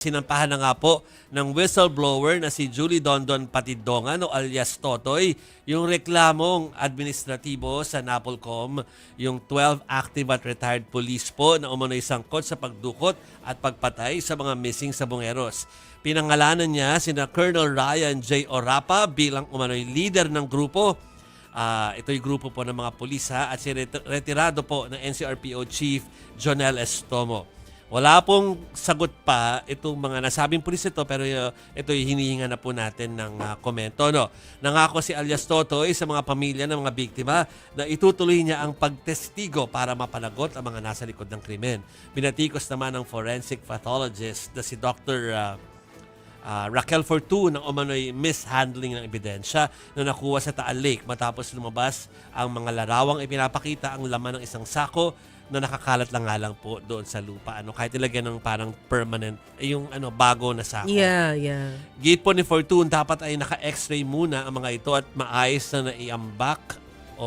Sinampahan na nga po ng whistleblower na si Julie Dondon Patidongan o alias Totoy yung reklamong administratibo sa Napolcom, yung 12 active at retired police po na umano'y sangkot sa pagdukot at pagpatay sa mga missing sabongeros. Pinangalanan niya sina Colonel Ryan J. Orapa bilang umano'y leader ng grupo Ah, ito'y grupo po ng mga pulis ha, at si ret- retirado po ng NCRPO Chief Jonel Estomo. Wala pong sagot pa itong mga nasabing pulis ito pero uh, ito'y hinihinga na po natin ng ah, komento. No? Nangako si alias Totoy sa mga pamilya ng mga biktima na itutuloy niya ang pagtestigo para mapanagot ang mga nasa likod ng krimen. Binatikos naman ng forensic pathologist na si Dr. ah, Ah, Raquel Fortun ng umano'y mishandling ng ebidensya na nakuha sa Taal Lake matapos lumabas ang mga larawang ipinapakita ang laman ng isang sako na nakakalat lang nga lang po doon sa lupa. Ano, kahit ilagyan ng parang permanent, eh, yung ano, bago na sako. Yeah, yeah. Gate po ni Fortune, dapat ay naka-x-ray muna ang mga ito at maayos na naiambak o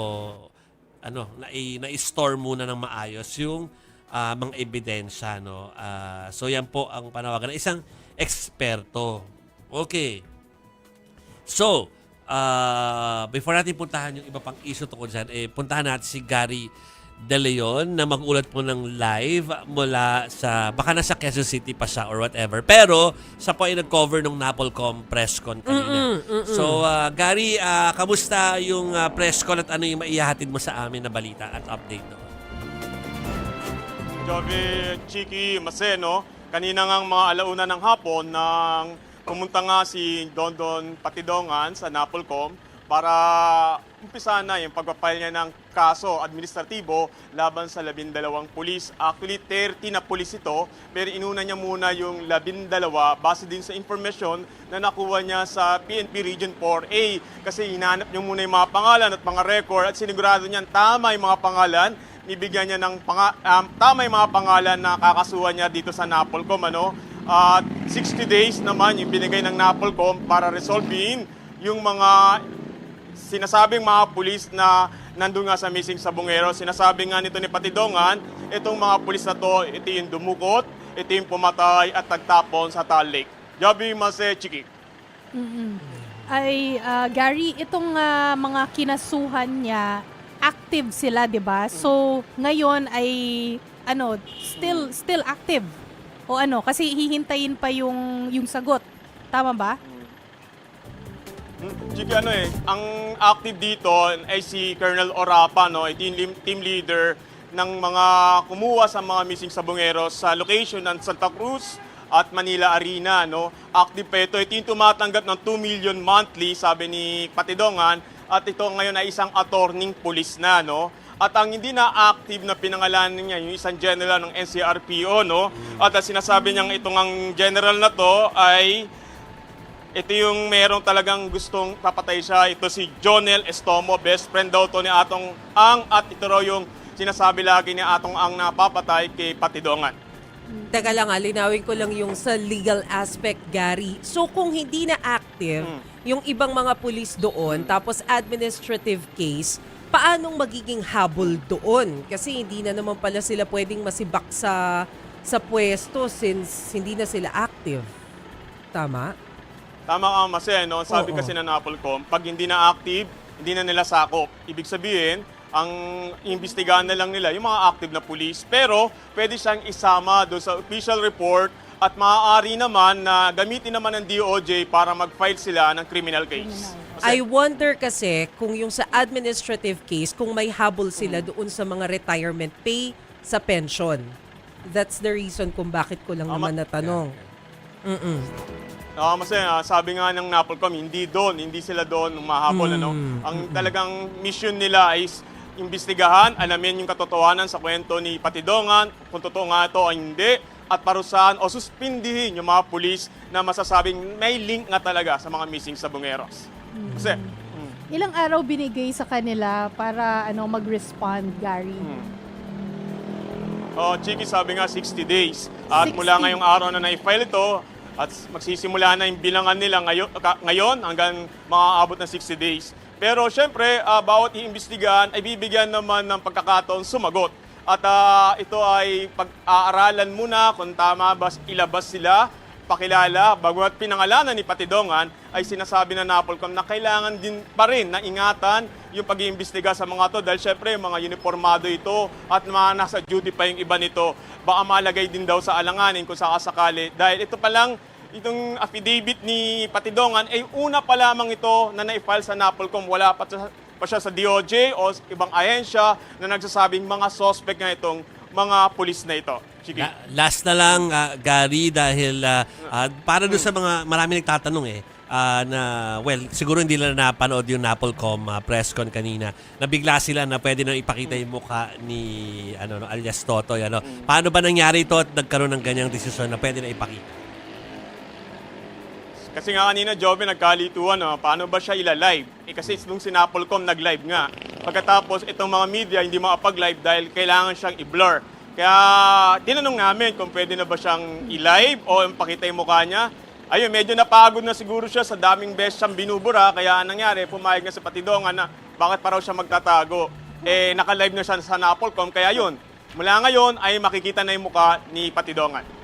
ano, na, na-store muna ng maayos yung ah, mga ebidensya. No? Ah, so yan po ang panawagan ng isang eksperto. Okay. So, ah, before natin puntahan yung iba pang issue tungkol dyan, eh, puntahan natin si Gary De Leon na mag-ulat po ng live mula sa, baka nasa Quezon City pa siya or whatever. Pero, sa po ay nag-cover ng Napolcom press con kanina. So, ah, Gary, ah, kamusta yung ah, press con at ano yung maihahatid mo sa amin na balita at update doon? Joby Chiki Maseno, kanina ngang mga alauna ng hapon nang pumunta nga si Dondon Patidongan sa Napolcom para umpisa na yung pagpapile niya ng kaso administratibo laban sa labindalawang pulis. Actually, 30 na pulis ito, pero inuna niya muna yung labindalawa base din sa information na nakuha niya sa PNP Region 4A. Kasi hinanap niya muna yung mga pangalan at mga record at sinigurado niyan tama yung mga pangalan bibigyan niya ng panga, um, tama mga pangalan na kakasuhan niya dito sa Napolcom. Ano? At 60 days naman yung binigay ng Napolcom para resolvein yung mga sinasabing mga pulis na nandun nga sa missing sa Bungero. Sinasabi nga nito ni Patidongan, itong mga pulis na to, ito yung dumukot, ito yung pumatay at nagtapon sa Taal Lake. Javi Mase Chiki. ay ah, Gary, itong ah, mga kinasuhan niya, active sila, 'di ba? So, ngayon ay ano, still still active. O ano, kasi hihintayin pa yung yung sagot. Tama ba? Hmm, Chiki, ano eh, ang active dito ay si Colonel Orapa, no, team, team leader ng mga kumuha sa mga missing sabongeros sa location ng Santa Cruz at Manila Arena. No. Active pa ito. Ito yung tumatanggap ng 2 million monthly, sabi ni Patidongan. At ito ngayon ay isang attorney police na. No. At ang hindi na active na pinangalanan niya, yung isang general ng NCRPO. No. At ang sinasabi niyang itong ang general na to ay ito yung merong talagang gustong papatay siya. Ito si Jonel Estomo, best friend daw to ni Atong Ang at ito raw yung sinasabi lagi ni Atong Ang na papatay kay Patidongan. Teka lang, ah, linawin ko lang yung sa legal aspect, Gary. So kung hindi na active, Hmm. Yung ibang mga pulis doon, tapos administrative case, paanong magiging habol doon? Kasi hindi na naman pala sila pwedeng masibak sa sa pwesto since hindi na sila active. Tama? Tama ka, Mase, no? Sabi Oo. kasi ng Napolcom, pag hindi na active, hindi na nila sakop. Ibig sabihin, ang imbestigahan na lang nila yung mga active na police. Pero pwede siyang isama doon sa official report at maaari naman na gamitin naman ng DOJ para mag-file sila ng criminal case. I wonder kasi kung yung sa administrative case, kung may habol sila Hmm. doon sa mga retirement pay sa pension. That's the reason kung bakit ko lang Tama. naman natanong. Mm-mm. Ah, kasi ah, sabi nga ng Napolcom, hindi doon, hindi sila doon umahabol. Ano? Ang talagang mission nila ay s- imbestigahan, alamin yung katotohanan sa kwento ni Patidongan, kung totoo nga ito o hindi, at parusahan o suspindihin yung mga pulis na masasabing may link nga talaga sa mga missing sa Bungeros. Kasi, mm, Ilang araw binigay sa kanila para ano mag-respond, Gary? oh, Chiki sabi nga 60 days. At 60. mula ngayong araw na na-file ito, at magsisimula na yung bilangan nila ngayon, ngayon hanggang maaabot ng 60 days. Pero syempre, ah, bawat iimbestigahan ay bibigyan naman ng pagkakataon sumagot. At ah, ito ay pag-aaralan muna kung tama ba ilabas sila pakilala, baguat pinangalanan ni Patidongan, ay sinasabi na Napolcom na kailangan din pa rin na ingatan yung pag-iimbestiga sa mga to. Dahil syempre yung mga uniformado ito at mga nasa duty pa yung iba nito, baka malagay din daw sa alanganin kung sakasakali. Dahil ito pa lang itong affidavit ni Patidongan ay una pa lamang ito na na-file sa Napolcom. Wala pa, pa siya sa DOJ o ibang ahensya na nagsasabing mga suspect na itong mga pulis na ito. Sige. La- last na lang, ah, Gary, dahil ah, ah, para doon sa mga marami nagtatanong eh, ah, na, well, siguro hindi nila napanood yung Napolcom ah, press con kanina. Nabigla sila na pwede nang ipakita yung mukha ni ano, no, alias Totoy. Ano. Paano ba nangyari ito at nagkaroon ng ganyang desisyon na pwede na ipakita? Kasi nga kanina, Joven, nagkalituan, no? paano ba siya ila-live? Eh, kasi nung sinapolcom, nag-live nga. Pagkatapos, itong mga media hindi makapag-live dahil kailangan siyang i-blur. Kaya tinanong namin kung pwede na ba siyang i-live o pakita yung mukha niya. Ayun, medyo napagod na siguro siya sa daming beses siyang binubura. Kaya nangyari, pumayag na sa patidongan na bakit pa raw siya magtatago. Eh, naka-live na siya sa Napolcom. Kaya yun, mula ngayon ay makikita na yung mukha ni Patidongan.